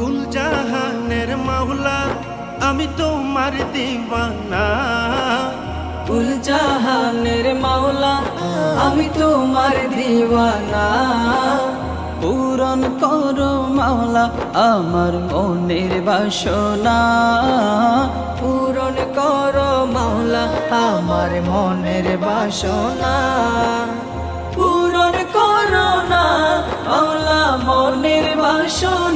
কুল জাহানের মাওলা আমি তোমার দিওয়ানা। কুল জাহানের মাওলা আমি তোমার দিওয়ানা। পূরণ করো মাওলা আমার মনের বাসনা। পূরণ করো মাওলা আমার মনের বাসনা। পূরণ করো না মাওলা মনের বাসনা।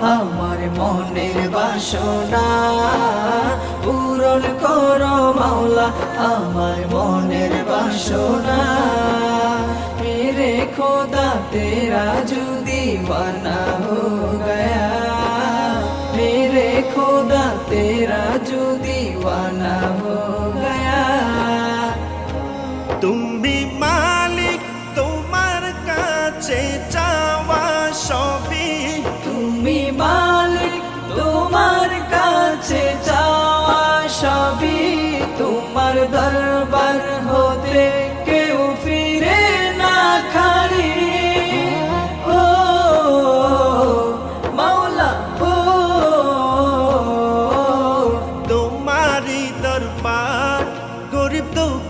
আমার মনের বাসনা। পূরণ কর মাওলা, আমার মনের বাসনা। মেরে খোদা তেরা যদি বানা হো গয়া। মেরে খোদা তেরা যদি বানা হো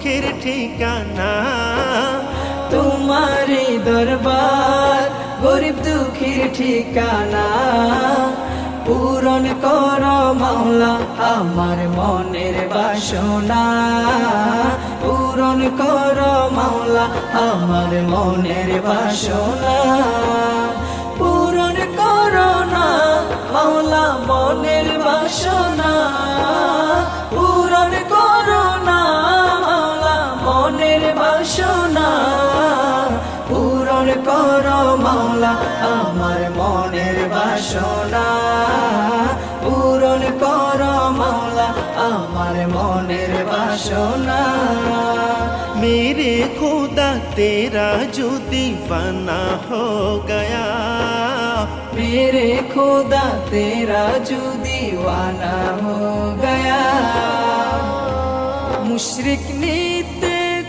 গরিব ঠিকানা। তোমারি দরবার গরিব দুঃখীর ঠিকানা। পূরণ কর মাওলা আমার মনের বাসনা। পূরণ কর মাওলা আমার মনের বাসনা। পূরণ কর না মাওলা মনের বাসনা। পূরণ মনের বাসনা পূরণ কর মাওলা আমার মনের বাসনা পূরণ কর মাওলা আমার মনের বাসনা मेरे खुदा तेरा जो दीवाना हो गया मेरे खुदा तेरा जो दीवाना हो गया মুশরিক নিতে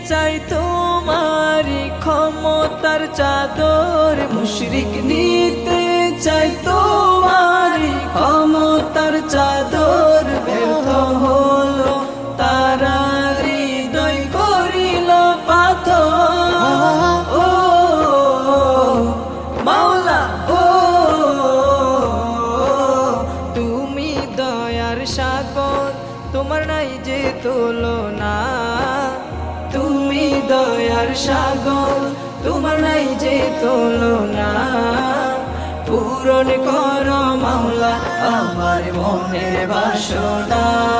চাই তোমারি ক্ষমতার চাদর, মুশরিক নিতে চাই তোমার ক্ষমতার চাদর। ব্যর্থ হলো তারা, হৃদয় করিল পাথর। ও, মাওলা, ও, তুমি দয়ার সাগর, তোমার নাই যে তুলনা। দয়ার সাগর তোমার নাই যে তুলনা। পূরণ কর মাওলা আমার মনের বাসনা।